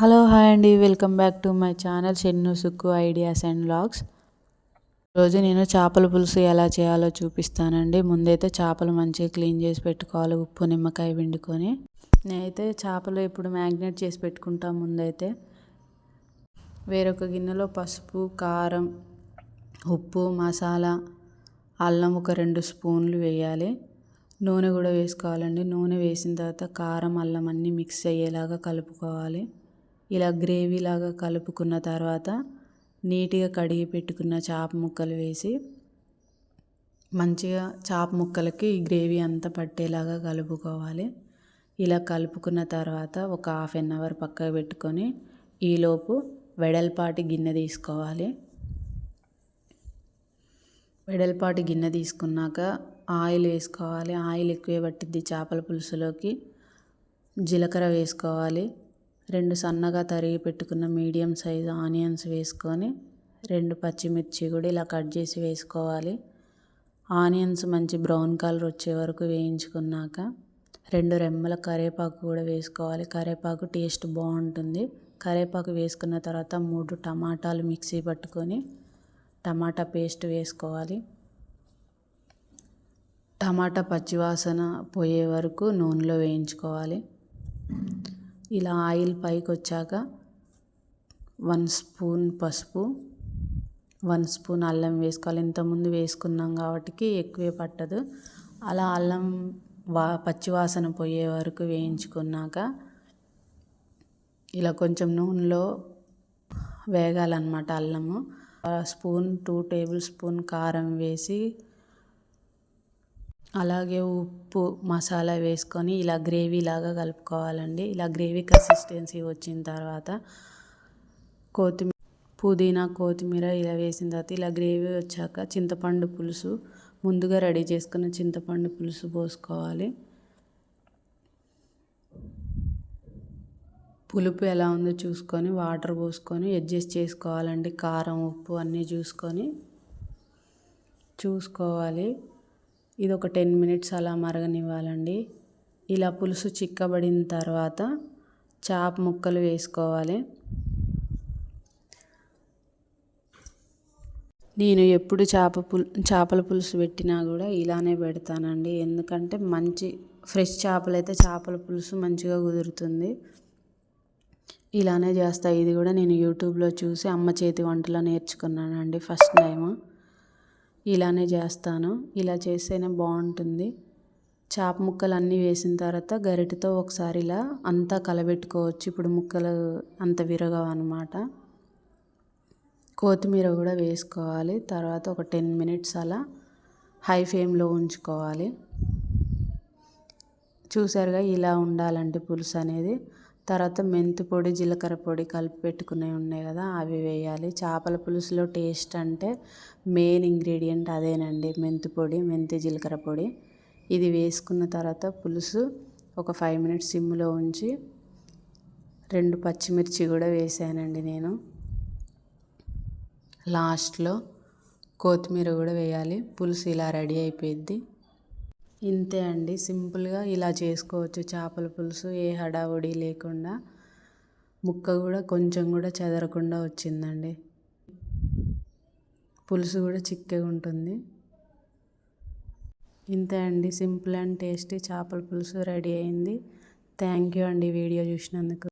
Hello hi అండి. Welcome back to my channel Shennu Sukku ideas and logs రోజు నేను చేపల పులుసు ఎలా చేయాలో చూపిస్తానండి. ముందైతే చేపలు మంచిగా క్లీన్ చేసి పెట్టుకోవాలి ఉప్పు నిమ్మకాయ వండుకొని నేనైతే చేపలు ఇప్పుడు మ్యాగ్నేట్ చేసి పెట్టుకుంటా ముందైతే. వేరొక గిన్నెలో పసుపు కారం ఉప్పు మసాలా అల్లం ఒక రెండు స్పూన్లు వేయాలి. నూనె కూడా వేసుకోవాలండి. నూనె వేసిన తర్వాత కారం అల్లం అన్నీ మిక్స్ అయ్యేలాగా కలుపుకోవాలి. ఇలా గ్రేవీ లాగా కలుపుకున్న తర్వాత నీట్గా కడిగి పెట్టుకున్న చేప ముక్కలు వేసి మంచిగా చేప ముక్కలకి ఈ గ్రేవీ అంతా పట్టేలాగా కలుపుకోవాలి. ఇలా కలుపుకున్న తర్వాత ఒక హాఫ్ అన్ అవర్ పక్కకు పెట్టుకొని ఈలోపు వెడల్పాటి గిన్నె తీసుకోవాలి. వెడల్పాటి గిన్నె తీసుకున్నాక ఆయిల్ వేసుకోవాలి. ఆయిల్ ఎక్కువ పట్టిద్ది చేపల పులుసులోకి. జీలకర్ర వేసుకోవాలి. రెండు సన్నగా తరిగి పెట్టుకున్న మీడియం సైజు ఆనియన్స్ వేసుకొని రెండు పచ్చిమిర్చి కూడా ఇలా కట్ చేసి వేసుకోవాలి. ఆనియన్స్ మంచి బ్రౌన్ కలర్ వచ్చే వరకు వేయించుకున్నాక రెండు రెమ్మల కరేపాకు కూడా వేసుకోవాలి. కరివేపాకు టేస్ట్ బాగుంటుంది. కరివేపాకు వేసుకున్న తర్వాత మూడు టమాటాలు మిక్సీ పట్టుకొని టమాటా పేస్ట్ వేసుకోవాలి. టమాటా పచ్చివాసన పోయే వరకు నూనెలో వేయించుకోవాలి. ఇలా ఆయిల్ పైకి వచ్చాక వన్ స్పూన్ పసుపు వన్ స్పూన్ అల్లం వేసుకోవాలి. ఇంతకుముందు వేసుకున్నాం కాబట్టి ఎక్కువే పట్టదు. అలా అల్లం వా పచ్చివాసన పోయే వరకు వేయించుకున్నాక ఇలా కొంచెం నూనెలో వేగాలన్నమాట అల్లము. స్పూన్ టూ టేబుల్ స్పూన్ కారం వేసి అలాగే ఉప్పు మసాలా వేసుకొని ఇలా గ్రేవీ లాగా కలుపుకోవాలండి. ఇలా గ్రేవీ కన్సిస్టెన్సీ వచ్చిన తర్వాత కొత్తిమీర పుదీనా కొత్తిమీర ఇలా వేసిన తర్వాత ఇలా గ్రేవీ వచ్చాక చింతపండు పులుసు ముందుగా రెడీ చేసుకున్న చింతపండు పులుసు పోసుకోవాలి. పులుపు ఎలా ఉందో చూసుకొని వాటర్ పోసుకొని అడ్జస్ట్ చేసుకోవాలండి. కారం ఉప్పు అన్నీ చూసుకొని చూసుకోవాలి. ఇది ఒక టెన్ మినిట్స్ అలా మరగనివ్వాలండి. ఇలా పులుసు చిక్కబడిన తర్వాత చాప ముక్కలు వేసుకోవాలి. నేను ఎప్పుడు చేప పులు చేపల పులుసు పెట్టినా కూడా ఇలానే పెడతానండి. ఎందుకంటే మంచి ఫ్రెష్ చేపలు అయితే చేపల పులుసు మంచిగా కుదురుతుంది. ఇలానే చేస్తా. ఇది కూడా నేను యూట్యూబ్లో చూసి అమ్మ చేతి వంటలో నేర్చుకున్నానండి ఫస్ట్ టైము. ఇలానే చేస్తాను. ఇలా చేస్తేనే బాగుంటుంది. చేప ముక్కలు అన్నీ వేసిన తర్వాత గరిటెతో ఒకసారి ఇలా అంతా కలబెట్టుకోవచ్చు. ఇప్పుడు ముక్కలు అంత విరగవు అనమాట కొత్తిమీర కూడా వేసుకోవాలి. తర్వాత ఒక టెన్ మినిట్స్ అలా హై ఫ్లేమ్లో ఉంచుకోవాలి. చూసారుగా ఇలా ఉండాలంటే పులుసు అనేది. తర్వాత మెంతి పొడి జీలకర్ర పొడి కలిపి పెట్టుకునేవి ఉన్నాయి కదా అవి వేయాలి. చేపల పులుసులో టేస్ట్ అంటే మెయిన్ ఇంగ్రీడియంట్ అదేనండి. మెంతి పొడి మెంతి జీలకర్ర పొడి. ఇది వేసుకున్న తర్వాత పులుసు ఒక ఫైవ్ మినిట్స్ సిమ్లో ఉంచి రెండు పచ్చిమిర్చి కూడా వేసానండి నేను. లాస్ట్లో కొత్తిమీర కూడా వేయాలి. పులుసు ఇలా రెడీ అయిపోయింది ఇంతే అండి. సింపుల్గా ఇలా చేసుకోవచ్చు. చేపల పులుసు ఏ హడావుడి లేకుండా. ముక్క కూడా కొంచెం కూడా చెదరకుండా వచ్చిందండి. పులుసు కూడా చిక్కగా ఉంటుంది. ఇంతే అండి. సింపుల్ అండ్ టేస్టీ చేపల పులుసు రెడీ అయింది. థ్యాంక్ యూ అండి వీడియో చూసినందుకు.